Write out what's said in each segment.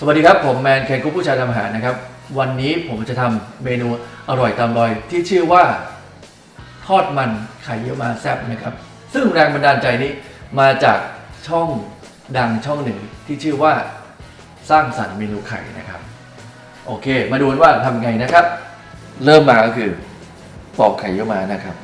สวัสดีครับ ผมแมนเคนกุ๊กผู้ชายทำอาหารนะครับ วันนี้ผมจะทำเมนูอร่อยตามรอย ที่ชื่อว่าทอดมันไข่เยี่ยวมาแซ่บนะครับ ซึ่งแรงบันดาลใจนี้มาจากช่องดังช่องหนึ่งที่ชื่อว่าสร้างสรรค์เมนูไข่นะครับ โอเค มาดูว่าทำไงนะครับ เริ่มมาก็คือปอกไข่เยี่ยวมานะครับ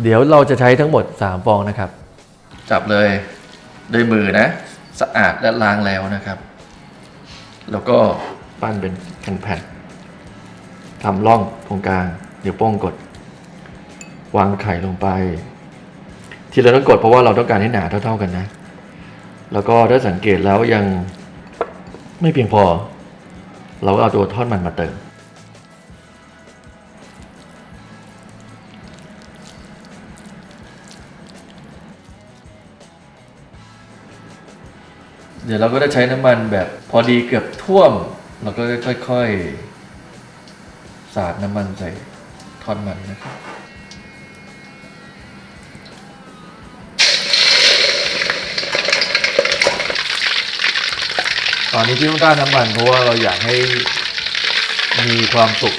เดี๋ยวเราจะใช้ทั้งหมด 3 ฟองนะครับ จับเลยด้วยมือนะ สะอาดและล้างแล้วนะครับ แล้วก็ปั้นเป็นแผ่นๆทำร่องตรงกลาง เดี๋ยวโป้งกด วางไข่ลงไป ที่เราต้องกดเพราะว่าเราต้องการให้หนาเท่า ๆกันนะ แล้วก็ถ้าสังเกตแล้วยังไม่เพียงพอ เราก็เอาตัวทอดมันมาเติม เดี๋ยวเราก็จะใช้น้ำมันแบบพอดีเกือบท่วม เราก็ค่อยๆ สาดน้ำมันใส่ทอดมันนะครับตอนนี้ที่ต้องการน้ำมันเพราะว่าเราอยากให้มีความสุก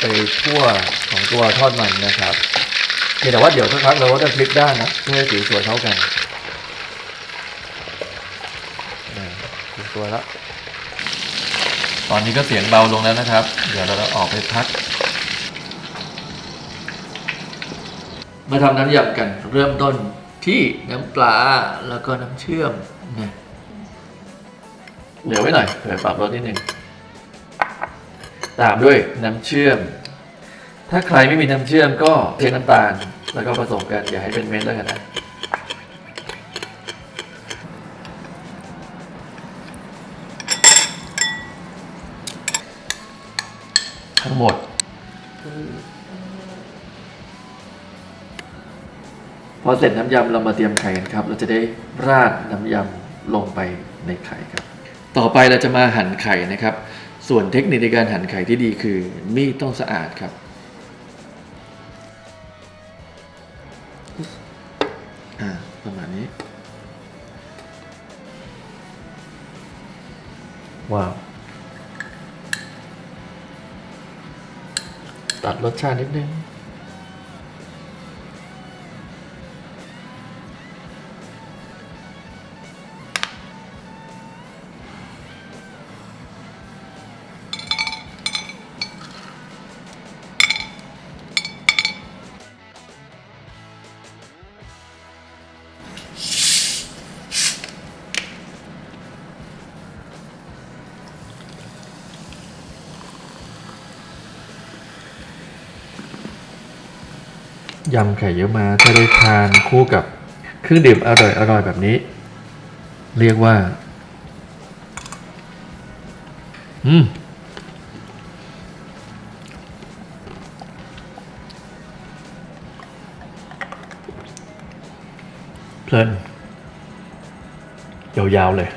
ไปทั่วของตัวทอดมันนะครับเพียงแต่ว่าเดี๋ยวสักพักเราก็จะพลิกด้านนะเพื่อให้สีสวยเท่ากัน ถึง ตัวแล้วตอนนี้ก็เสียงเบาลงแล้วนะครับ เดี๋ยวเราออกไปพัก มาทำน้ำยำกันเริ่มต้นที่น้ำปลาแล้วก็น้ำเชื่อมนะเหลือไว้หน่อยเผื่อปรับรสนิดหนึ่งตามด้วยน้ำเชื่อม ถ้าใครไม่มีน้ำเชื่อมก็เทน้ำตาล แล้วก็ผสมกันอย่าให้เป็นเม็ดแล้วกันนะ ทั้งหมด พอเสร็จน้ำยำเรามาเตรียมไข่กันครับ เราจะได้ราดน้ำยำลงไปในไข่ครับ ต่อไปเราจะมาหั่นไข่นะครับ ส่วนเทคนิคในการหั่นไข่ที่ดีคือมีดต้องสะอาดครับประมาณนี้ ว้าว ตัดรสชาตินิดนึง ยำไข่เยอะมาถ้าได้ทานคู่กับเครื่องดื่มอร่อยอร่อยแบบนี้ เรียกว่า อืมเพลินยาวๆเลย